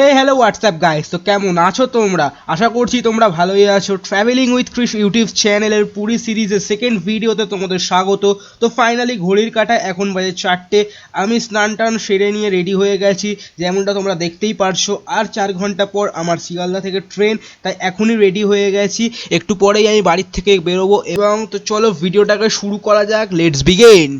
হে hello WhatsApp guys তো কেমন আছো তোমরা? আশা করছি তোমরা ভালোই আছো। ট্রাভেলিং উইথ ক্রিস ইউটিউব চ্যানেলের পুরি সিরিজের সেকেন্ড ভিডিওতে তোমাদের স্বাগত। তো ফাইনালি ঘড়ির কাটা, এখন বাজে চারটে। আমি স্নান টান সেরে নিয়ে রেডি হয়ে গেছি। যেমনটা তোমরা দেখতেই পারছ, আর চার ঘণ্টা পর আমার শিয়ালদা থেকে ট্রেন তাই এখনই রেডি হয়ে গেছি। একটু পরেই আমি বাড়ির থেকে বেরোবো। এবং তো চলো ভিডিওটাকে শুরু করা যাক। লেটস বিগেন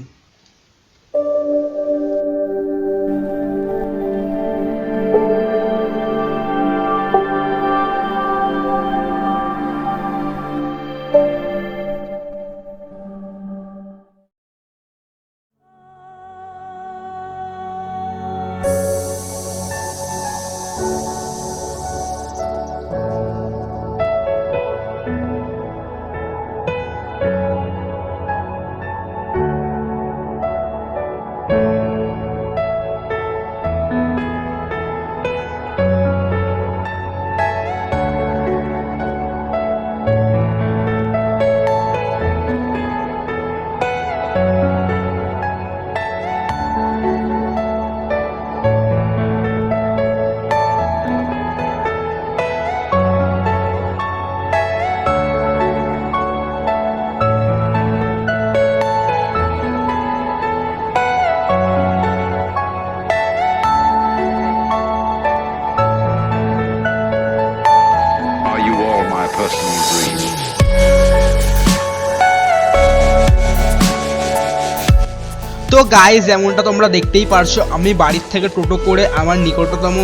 গাইজ এমনটা তোমরা দেখতেই পারছ, আমি বাড়ির থেকে টোটো করে আমার নিকটতম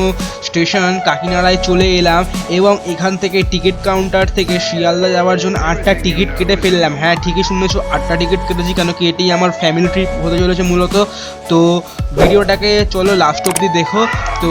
স্টেশন কাকিনাড়ায় চলে এলাম এবং এখান থেকে টিকিট কাউন্টার থেকে শিয়ালদা যাওয়ার জন্য আটটা টিকিট কেটে ফেললাম। হ্যাঁ ঠিকই শুনেছো, আটটা টিকিট কেটেছি কেন কি এটি আমার ফ্যামিলি ট্রিপ হতে চলেছে মূলত। তো, ভিডিওটাকে চলো লাস্ট অবধি দেখো। তো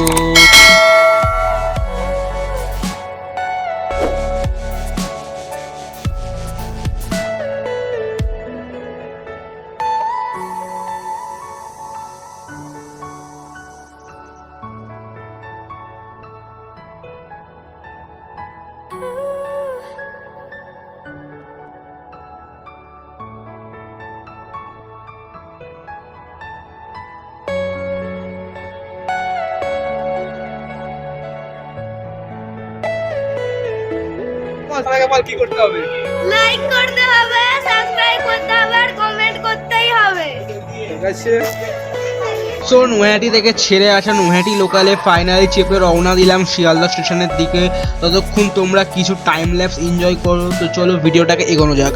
কি করতে হবে? লাইক করতে হবে সাবস্ক্রাইব করতে হবে আর কমেন্ট করতেই হবে। ঠিক আছে। সো নৈহাটি থেকে ছেড়ে আসা নৈহাটি লোকালে ফাইনালি চেপে রওনা দিলাম শিয়ালদা স্টেশনের দিকে। ততক্ষণ তোমরা কিছু টাইম ল্যাপস এনজয় করো। তো চলো ভিডিওটাকে এগোনো যাক।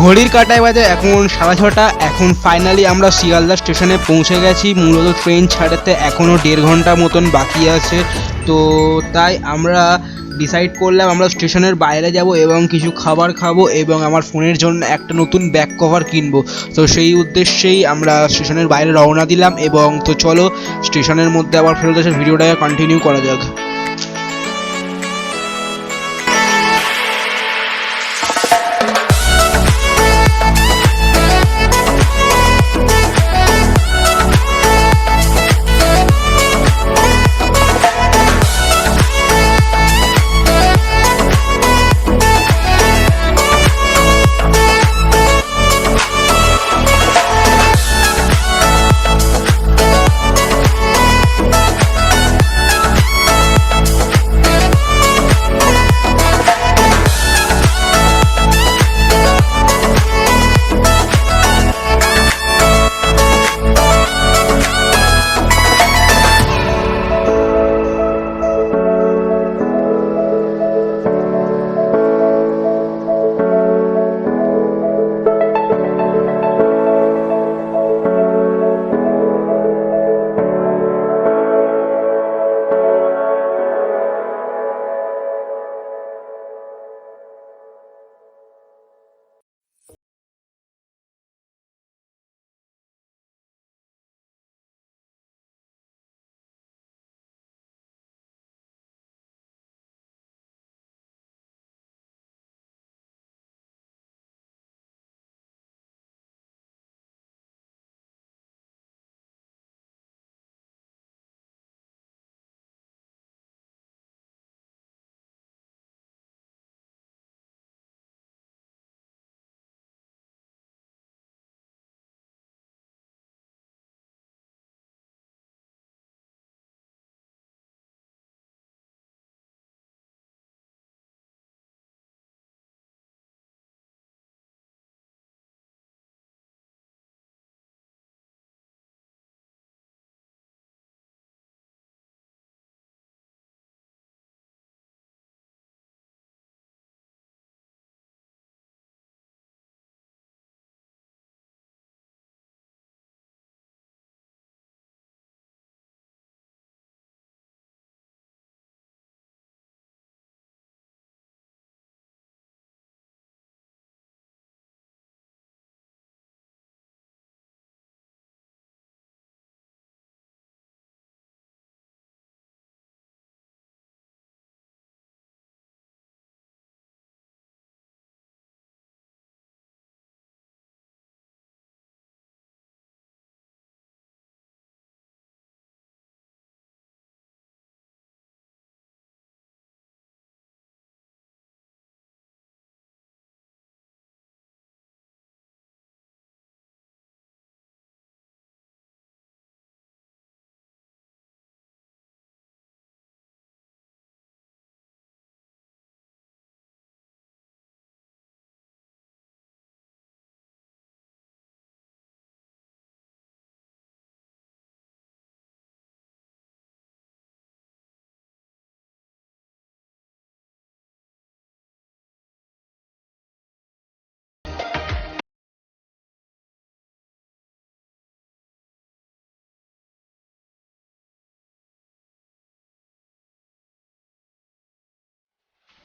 ঘড়ির কাটায় বাজে এখন সাড়ে ছটা, এখন ফাইনালি আমরা শিয়ালদা স্টেশনে পৌঁছে গেছি। মূলত ট্রেন ছাড়াতে এখনও দেড় ঘণ্টা মতন বাকি আছে। তো তাই আমরা ডিসাইড করলাম আমরা স্টেশনের বাইরে যাব এবং কিছু খাবার খাব এবং আমার ফোনের জন্য একটা নতুন ব্যাক কভার কিনবো। তো সেই উদ্দেশ্যেই আমরা স্টেশনের বাইরে রওনা দিলাম এবং তো চলো স্টেশনের মধ্যে আবার ফেরত এসে ভিডিওটাকে কন্টিনিউ করা যাক।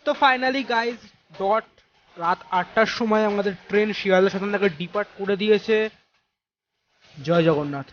তো ফাইনালি গাইজ ডট রাত আটটার সময় আমাদের ট্রেন শিয়ালদা স্টেশন থেকে ডিপার্ট করে দিয়েছে। জয় জগন্নাথ।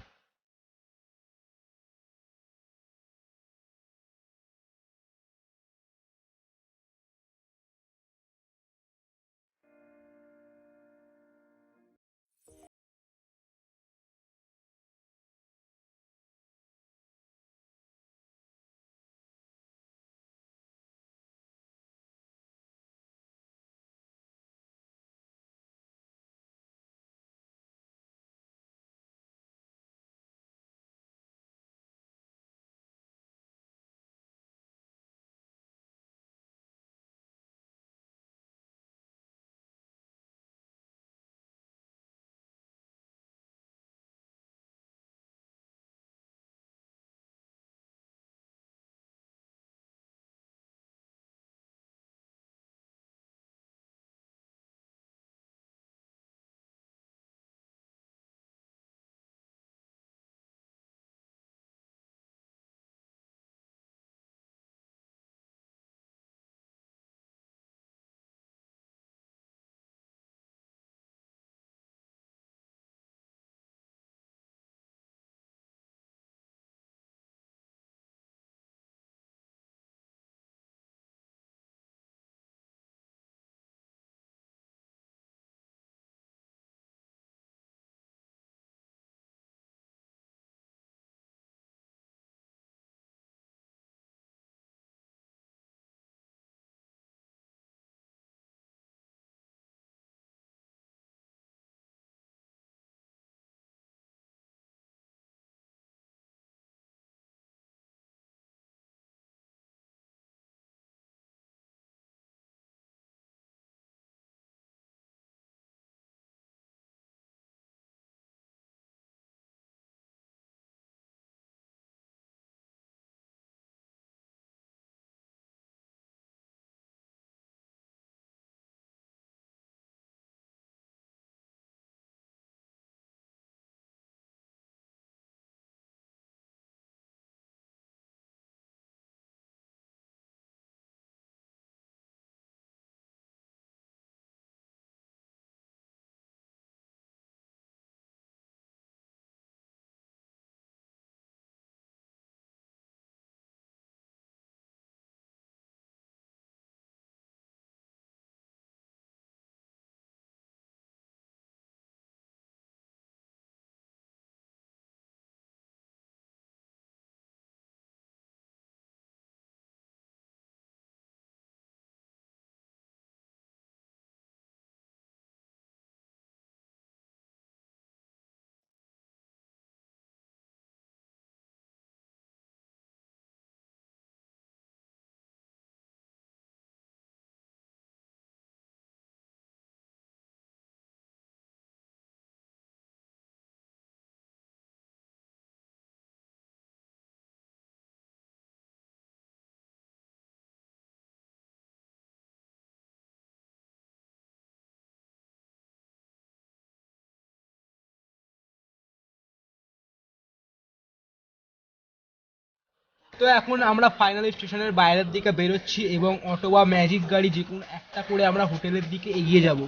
তো এখন আমরা ফাইনালি স্টেশনের বাইরের দিকে বেরোচ্ছি এবং অটো বা ম্যাজিক গাড়ি যে কোনো একটা করে আমরা হোটেলের দিকে এগিয়ে যাব।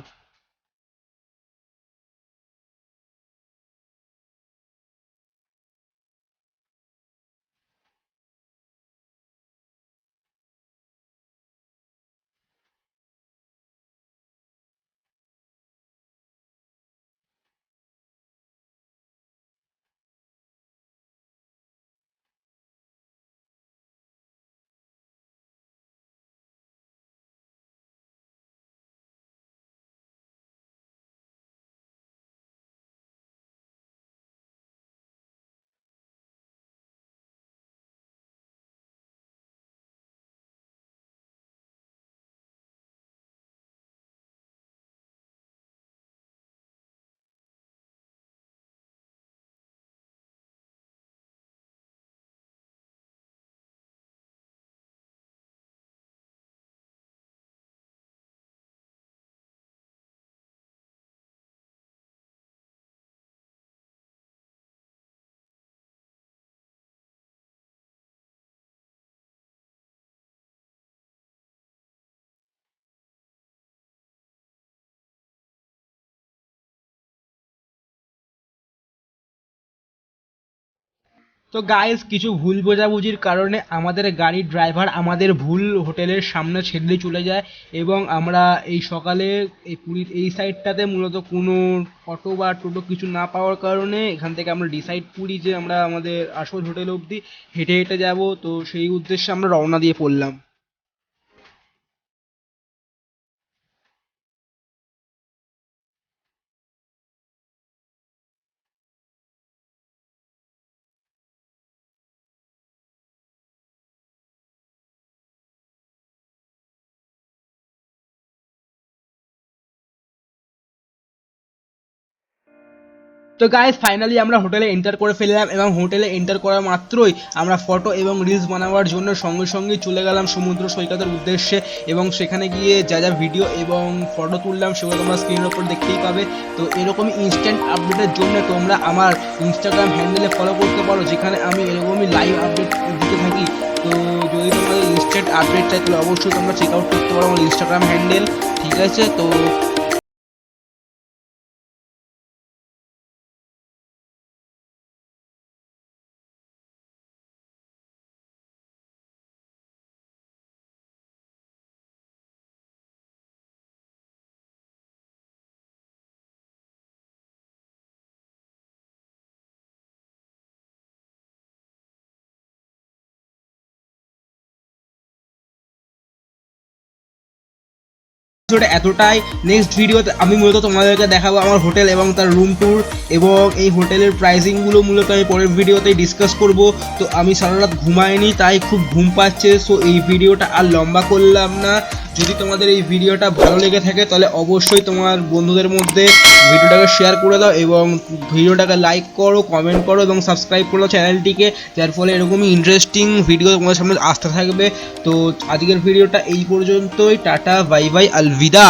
তো গাইস কিছু ভুল বোঝাবুঝির কারণে আমাদের গাড়ির ড্রাইভার আমাদের ভুল হোটেলের সামনে ছেড়ে চলে যায় এবং আমরা এই সকালে এই পুরীর এই সাইডটাতে মূলত কোনো অটো বা টোটো কিছু না পাওয়ার কারণে এখান থেকে আমরা ডিসাইড করি যে আমরা আমাদের আসল হোটেল অবধি হেঁটে হেঁটে যাব। তো সেই উদ্দেশ্যে আমরা রওনা দিয়ে পড়লাম। তো গাইস ফাইনালি আমরা হোটেলে এন্টার করে ফেললাম এবং হোটেলে এন্টার করা মাত্রই আমরা ফটো এবং রিলস বানাবার জন্য সঙ্গে সঙ্গে চলে গেলাম সমুদ্র সৈকতের উদ্দেশ্যে এবং সেখানে গিয়ে যা যা ভিডিও এবং ফটো তুললাম সেগুলো তোমরা স্ক্রিনের ওপর দেখতেই পাবে। তো এরকমই ইনস্ট্যান্ট আপডেটের জন্য তোমরা আমার ইনস্টাগ্রাম হ্যান্ডেলে ফলো করতে পারো, যেখানে আমি এরকমই লাইভ আপডেট দিতে থাকি। তো যদি তোমাদের ইনস্ট্যান্ট আপডেট চাই, তাহলে অবশ্যই তোমরা চেক আউট করতে পারো আমার ইনস্টাগ্রাম হ্যান্ডেল ঠিক আছে? তো এপিসোডে এতটাই। নেক্সট ভিডিওতে আমি মূলত তোমাদেরকে দেখাবো আমার হোটেল এবং তার রুম ট্যুর এবং এই হোটেলের প্রাইসিংগুলো মূলত আমি পরের ভিডিওতেই ডিসকাস করব। তো আমি সারা রাত ঘুমাইনি, তাই খুব ঘুম পাচ্ছে সো এই ভিডিওটা আর লম্বা করলাম না। যদি তোমাদের এই ভিডিওটা ভালো লেগে থাকে, তাহলে অবশ্যই তোমার বন্ধুদের মধ্যে ভিডিওটাকে শেয়ার করে দাও এবং ভিডিওটাকে লাইক করো কমেন্ট করো এবং সাবস্ক্রাইব করো চ্যানেলটিকে যার ফলে এরকমই ইন্টারেস্টিং ভিডিও তোমাদের সামনে আসতে থাকবে। তো আজকের ভিডিওটা এই পর্যন্তই, টাটা বাই বাই আলভিদা